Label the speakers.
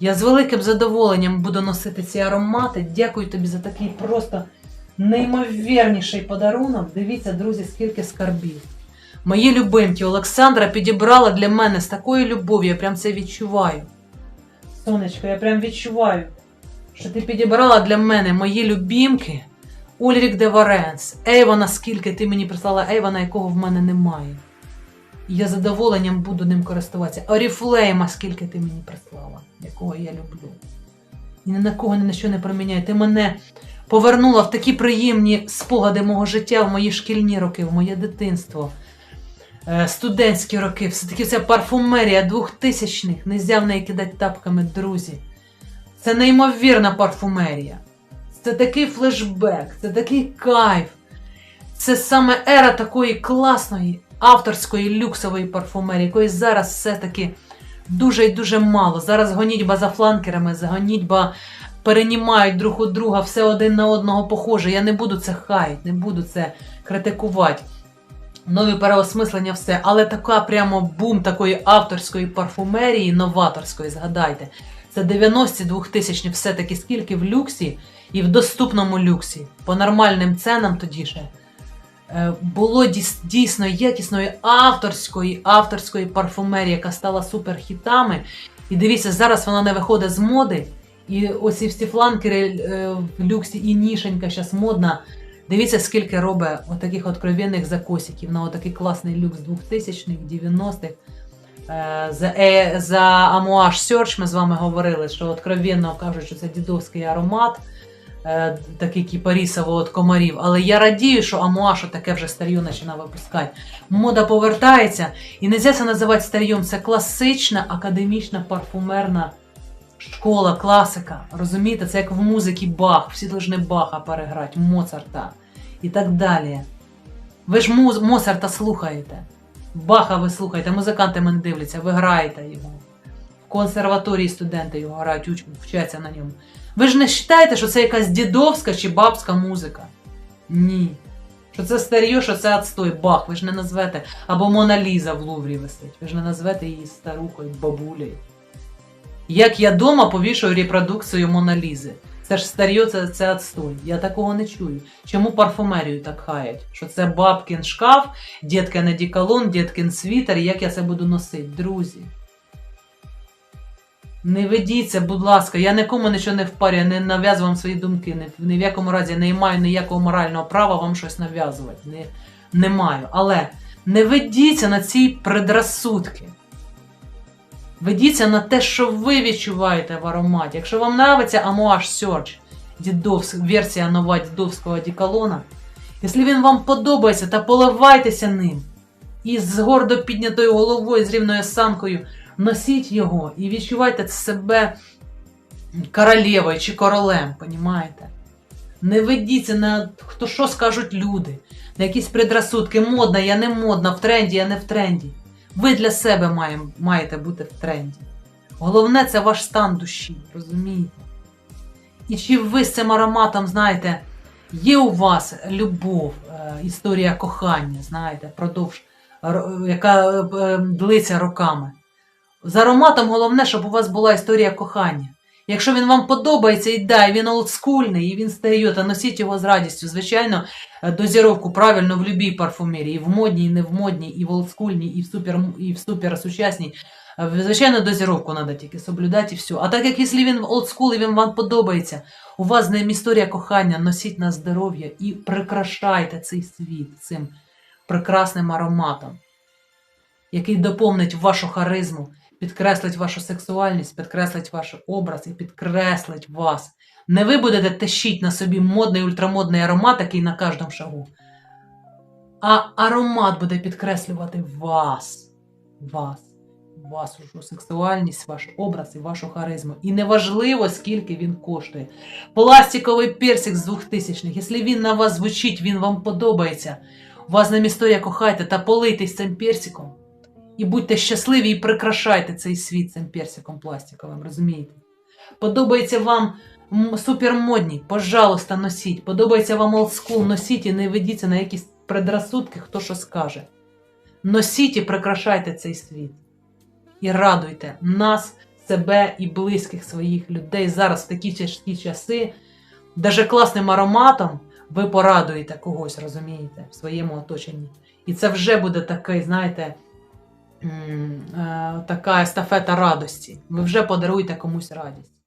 Speaker 1: Я з великим задоволенням буду носити ці аромати. Дякую тобі за такий просто неймовірніший подарунок. Дивіться, друзі, скільки скарбів. Мої любимки, Олександра підібрала для мене з такою любов'ю, я прям це відчуваю. Сонечко, я прям відчуваю, що ти підібрала для мене мої любімки. Ульрік де Варенс, Ейвона, скільки ти мені прислала Ейвона, якого в мене немає. І я задоволенням буду ним користуватися. Оріфлейма, скільки ти мені прислала, якого я люблю. Ні на кого ні на що не проміняю. Ти мене повернула в такі приємні спогади мого життя, в мої шкільні роки, в моє дитинство, е, студентські роки. Все-таки ця парфумерія двохтисячних, нельзя в неї кидати тапками, друзі. Це неймовірна парфумерія. Це такий флешбек, це такий кайф. Це саме ера такої класної авторської люксової парфумерії, якої зараз все-таки дуже і дуже мало. Зараз гонітьба за фланкерами, гонітьба перенімають друг у друга, все один на одного похоже. Я не буду це хаять, не буду це критикувати. Нові переосмислення, все. Але така прямо бум такої авторської парфумерії, новаторської, згадайте. Це 90-ті 2000 все-таки скільки в люксі і в доступному люксі. По нормальним ценам тоді ще було дійсно якісної авторської, авторської парфумерії, яка стала суперхітами. І дивіться, зараз вона не виходить з моди. І оці всі фланкери е, в люксі і нішенька зараз модна. Дивіться, скільки робить отаких откровенних закосиків на отакий класний люкс 2000-х, 90-х. Е, За, е, за Amouage Search ми з вами говорили, що откровенно кажуть, що це дідовський аромат, е, такий кіпарісово від комарів. Але я радію, що Amouage таке вже старьо починає випускати. Мода повертається, і не можна це називати старьом. Це класична академічна парфумерна школа, класика. Розумієте, це як в музиці Бах, всі повинні Баха переграти, Моцарта і так далі. Ви ж Моцарта слухаєте. Баха ви слухаєте, музиканти мене дивляться, ви граєте його. В консерваторії студенти його грають, вчаться на ньому. Ви ж не вважаєте, що це якась дідовська чи бабська музика? Ні. Що це старьо, що це отстой, бах, ви ж не назвете. Або Мона Ліза в Луврі висить. Ви ж не назвете її старухою, бабулею. Як я дома повішую репродукцію Мона Лізи. Це ж старьо, це, це отстой. Я такого не чую. Чому парфумерію так хаять? Що це бабкин шкаф, діткин одеколон, діткин світер, як я це буду носити, друзі. Не ведіться, будь ласка, я нікому нічого не впарю, не нав'язую вам свої думки. Ні, ні в якому разі не маю ніякого морального права вам щось нав'язувати. Не, не маю. Але не ведіться на ці предрассудки. Ведіться на те, що ви відчуваєте в ароматі. Якщо вам подобається Amouage Search, версія нова дідовського діколона, якщо він вам подобається, та поливайтеся ним. І з гордо піднятою головою, з рівною самкою носіть його і відчувайте себе королевою чи королем, понімаєте? Не ведіться на хто що скажуть люди, на якісь предрассудки. Модна, я не модна, в тренді, я не в тренді. Ви для себе має, маєте бути в тренді. Головне це ваш стан душі, розумієте? І чи ви з цим ароматом, знаєте, є у вас любов, е, історія кохання, знаєте, продовж, ро- яка е, длиться роками. З ароматом головне, щоб у вас була історія кохання. Якщо він вам подобається і да, він олдскульний, і він стає, то носіть його з радістю. Звичайно, е, дозіровку правильно в любій парфумерії, і в модній, і не в модній, і в олдскульній, і в супер, і в суперсучасній. Е, Звичайно, дозіровку треба тільки соблюдати і все. А так як якщо він олдскул і він вам подобається, у вас з ним історія кохання, носіть на здоров'я і прикрашайте цей світ цим прекрасним ароматом, який доповнить вашу харизму, підкреслить вашу сексуальність, підкреслить ваш образ і підкреслить вас. Не ви будете тащити на собі модний ультрамодний аромат, який на кожному шагу. А аромат буде підкреслювати вас. Вас. Вашу сексуальність, ваш образ і вашу харизму. І неважливо, скільки він коштує. Пластиковий персик з 2000-х, якщо він на вас звучить, він вам подобається. Вас ним історія кохайте та политесь цим персиком. І будьте щасливі і прикрашайте цей світ цим персиком пластиковим, розумієте? Подобається вам супермодні, пожалуйста, носіть. Подобається вам олдскул, носіть і не ведіться на якісь предрассудки, хто що скаже. Носіть і прикрашайте цей світ. І радуйте нас себе і близьких своїх людей зараз в такі тяжкі часи. Даже класним ароматом ви порадуєте когось, розумієте, в своєму оточенні. І це вже буде такий, знаєте, е, така естафета радості. Ви вже подаруєте комусь радість.